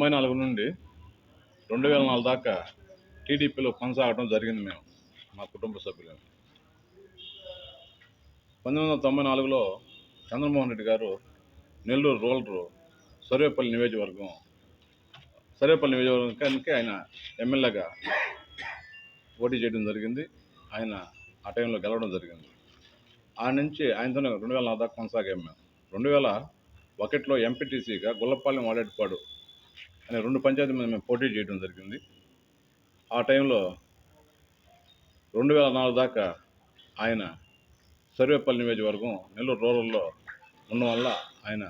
తొంభై నాలుగు నుండి రెండు వేల నాలుగు దాకా టీడీపీలో కొనసాగడం జరిగింది మేము మా కుటుంబ సభ్యులు. పంతొమ్మిది వందల తొంభై నాలుగులో చంద్రమోహన్ రెడ్డి గారు నెల్లూరు రూరల్ సర్వేపల్లి నియోజకవర్గం సర్వేపల్లి నియోజకవర్గానికి ఆయన ఎమ్మెల్యేగా పోటీ చేయడం జరిగింది. ఆయన ఆ టైంలో గెలవడం జరిగింది. ఆ నుంచి ఆయనతోనే రెండు వేల నాలుగు దాకా కొనసాగాం మేము. రెండు వేల ఒకటిలో ఎంపీటీసీగా గుల్లపాలెం వాడేటిపాడు అనే రెండు పంచాయతీ మీద మేము పోటీ చేయడం జరిగింది. ఆ టైంలో రెండు వేల నాలుగు దాకా ఆయన సర్వేపల్లి నియోజకవర్గం నెల్లూరు రూరల్లో ఉండడం వల్ల ఆయన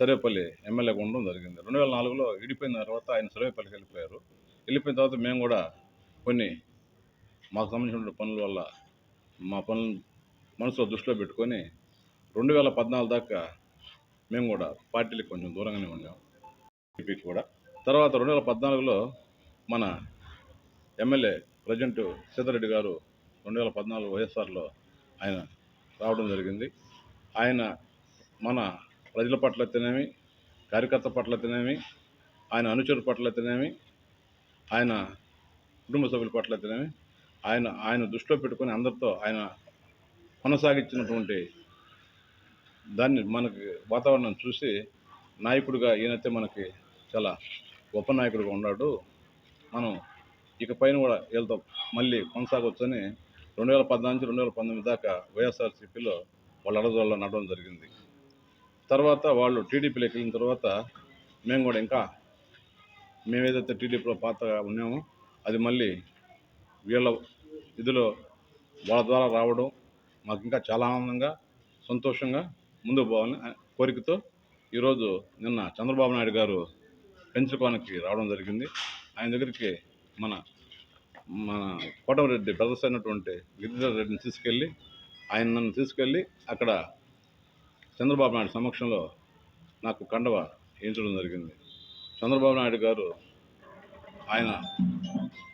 సర్వేపల్లి ఎమ్మెల్యేగా ఉండడం జరిగింది. రెండు వేల నాలుగులో విడిపోయిన తర్వాత ఆయన సర్వేపల్లికి వెళ్ళిపోయారు. వెళ్ళిపోయిన తర్వాత మేము కూడా కొన్ని మాకు సంబంధించిన పనుల వల్ల మా పనులు మనసులో దృష్టిలో పెట్టుకొని రెండు వేల పద్నాలుగు దాకా మేము కూడా పార్టీలకు కొంచెం దూరంగానే ఉన్నాం టీపీకి కూడా తర్వాత రెండు వేల పద్నాలుగులో మన ఎమ్మెల్యే ప్రజెంట్ సీతారెడ్డి గారు రెండు వేల పద్నాలుగు వైఎస్ఆర్లో ఆయన రావడం జరిగింది. ఆయన మన ప్రజల పట్ల తినేమి కార్యకర్త పట్ల తినేమి ఆయన అనుచరుల పట్ల తినేమి ఆయన కుటుంబ సభ్యుల పట్ల తినేమి ఆయన ఆయన దృష్టిలో పెట్టుకొని అందరితో ఆయన కొనసాగించినటువంటి దాన్ని మనకి వాతావరణం చూసి నాయకుడిగా ఈయనైతే మనకి చాలా గొప్ప నాయకుడిగా ఉన్నాడు. మనం ఇక పైన కూడా వీళ్ళతో మళ్ళీ కొనసాగొచ్చని రెండు వేల పద్నాలుగు నుంచి రెండు వేల పంతొమ్మిది దాకా వైఎస్ఆర్సీపీలో వాళ్ళ అడగదోళ్ళ నడవడం జరిగింది. తర్వాత వాళ్ళు టీడీపీలోకి వెళ్ళిన తర్వాత మేము కూడా ఇంకా మేము ఏదైతే టీడీపీలో పాతగా ఉన్నామో అది మళ్ళీ వీళ్ళ ఇదిలో వాళ్ళ ద్వారా రావడం మాకు ఇంకా చాలా ఆనందంగా సంతోషంగా ముందుకు పోవాలని కోరికతో ఈరోజు నిన్న చంద్రబాబు నాయుడు గారు పెంచుకోవడానికి రావడం జరిగింది. ఆయన దగ్గరికి మన మన కోటమిరెడ్డి బ్రదర్స్ అయినటువంటి గిరిధర్ రెడ్డిని తీసుకెళ్ళి ఆయన నన్ను తీసుకెళ్ళి అక్కడ చంద్రబాబు నాయుడు సమక్షంలో నాకు కండవ వేయించడం జరిగింది. చంద్రబాబు నాయుడు గారు ఆయన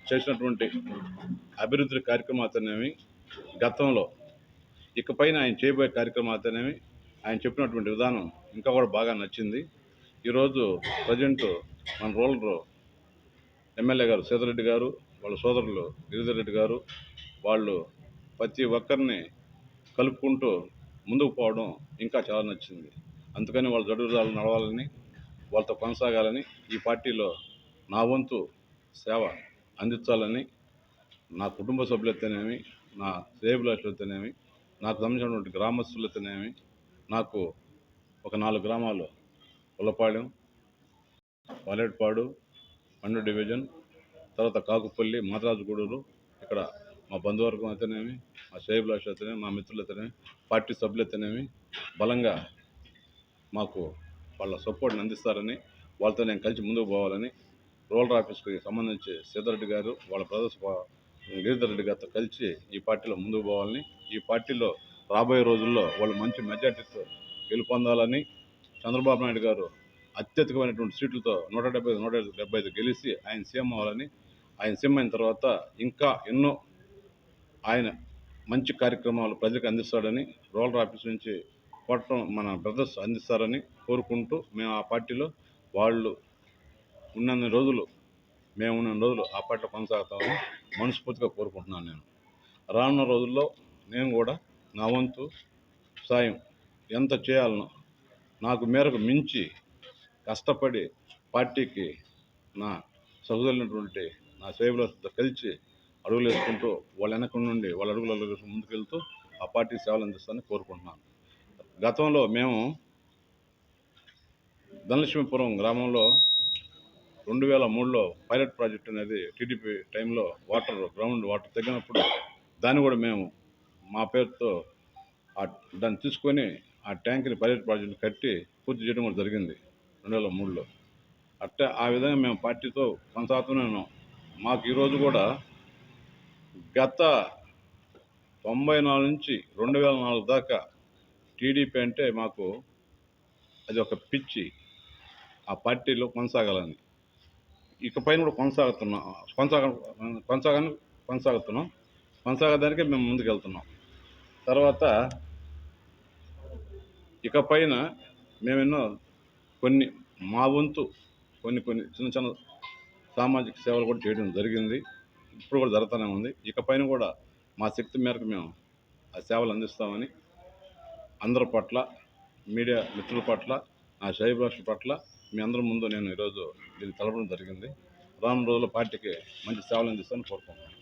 చేసినటువంటి అభివృద్ధి కార్యక్రమాలతోనేమి గతంలో ఇకపైన ఆయన చేయబోయే కార్యక్రమాలతోనేమి ఆయన చెప్పినటువంటి విధానం ఇంకా కూడా బాగా నచ్చింది. ఈరోజు ప్రజెంట్ మన రూరల్ ఎమ్మెల్యే గారు సీతారెడ్డి గారు వాళ్ళ సోదరులు గిరిధర్ రెడ్డి గారు వాళ్ళు ప్రతి ఒక్కరిని కలుపుకుంటూ ముందుకు పోవడం ఇంకా చాలా నచ్చింది. అందుకని వాళ్ళ జడుదాలు నడవాలని వాళ్ళతో కొనసాగాలని ఈ పార్టీలో నా వంతు సేవ అందించాలని నా కుటుంబ సభ్యులతోనేమి నా శ్రేయభిలాషులైతేనేమి నాకు సంబంధించినటువంటి గ్రామస్తులతోనేమి నాకు ఒక నాలుగు గ్రామాలు కులపాళెం పాలేట్పాడు పండు డివిజన్ తర్వాత కాకుపల్లి మాతరాజుగూడూరు ఇక్కడ మా బంధువర్గం అయితేనేమి మా శ్రేయభిలాష అయితేనేమి మా మిత్రులు అయితేనేమి పార్టీ సభ్యులు అయితేనేమి బలంగా మాకు వాళ్ళ సపోర్ట్ని అందిస్తారని వాళ్ళతో నేను కలిసి ముందుకు పోవాలని రూరల్ ఆఫీస్కి సంబంధించి సీతారెడ్డి గారు వాళ్ళ ప్రదర్శ గిరిధర్ రెడ్డి గారితో కలిసి ఈ పార్టీలో ముందుకు పోవాలని ఈ పార్టీలో రాబోయే రోజుల్లో వాళ్ళు మంచి మెజార్టీతో గెలుపొందాలని చంద్రబాబు నాయుడు గారు అత్యధికమైనటువంటి సీట్లతో నూట డెబ్బై నూట డెబ్బై ఐదు గెలిచి ఆయన సీఎం అవ్వాలని ఆయన సీఎం అయిన తర్వాత ఇంకా ఎన్నో ఆయన మంచి కార్యక్రమాలు ప్రజలకు అందిస్తాడని రూరల్ ఆఫీస్ నుంచి కొట్టడం మన బ్రదర్స్ అందిస్తారని కోరుకుంటూ మేము ఆ పార్టీలో వాళ్ళు ఉన్నన్ని రోజులు మేము ఉన్న రోజులు ఆ పార్టీలో కొనసాగుతామని మనస్ఫూర్తిగా కోరుకుంటున్నాను నేను. రానున్న రోజుల్లో నేను కూడా నా వంతు సాయం ఎంత చేయాలనో నాకు మేరకు మించి కష్టపడి పార్టీకి నా సహోదరులైనటువంటి నా సేవలతో కలిసి అడుగులు వేసుకుంటూ వాళ్ళ వెనక నుండి వాళ్ళ అడుగుల ముందుకెళ్తూ ఆ పార్టీ సేవలు అందిస్తానని కోరుకుంటున్నాను. గతంలో మేము ధనలక్ష్మీపురం గ్రామంలో రెండు వేల మూడులో పైలట్ ప్రాజెక్ట్ అనేది టీడీపీ టైంలో వాటర్ గ్రౌండ్ వాటర్ తగ్గినప్పుడు దాన్ని కూడా మేము మా పేరుతో దాన్ని తీసుకొని ఆ ట్యాంక్ని పైలట్ ప్రాజెక్ట్ కట్టి పూర్తి చేయడం కూడా జరిగింది రెండు వేల మూడులో. అట్టే ఆ విధంగా మేము పార్టీతో కొనసాగుతూనే ఉన్నాం. మాకు ఈరోజు కూడా గత తొంభై నాలుగు నుంచి రెండు వేల నాలుగు దాకా టీడీపీ అంటే మాకు అది ఒక పిచ్చి. ఆ పార్టీలో కొనసాగాలని. ఇకపైన కూడా కొనసాగుతున్నాం. కొనసాగ కొనసాగని కొనసాగుతున్నాం. కొనసాగడానికే మేము ముందుకెళ్తున్నాం. తర్వాత ఇకపైన మేమెన్నో కొన్ని మా వంతు కొన్ని కొన్ని చిన్న చిన్న సామాజిక సేవలు కూడా చేయడం జరిగింది. ఇప్పుడు కూడా జరుగుతూనే ఉంది. ఇకపైన కూడా మా శక్తి మేరకు మేము ఆ సేవలు అందిస్తామని అందరి పట్ల మీడియా మిత్రుల పట్ల నా శైభాష పట్ల మీ అందరి ముందు నేను ఈరోజు దీన్ని తెలపడం జరిగింది. రాను రోజుల పార్టీకి మంచి సేవలు అందిస్తామని కోరుకుంటున్నాను.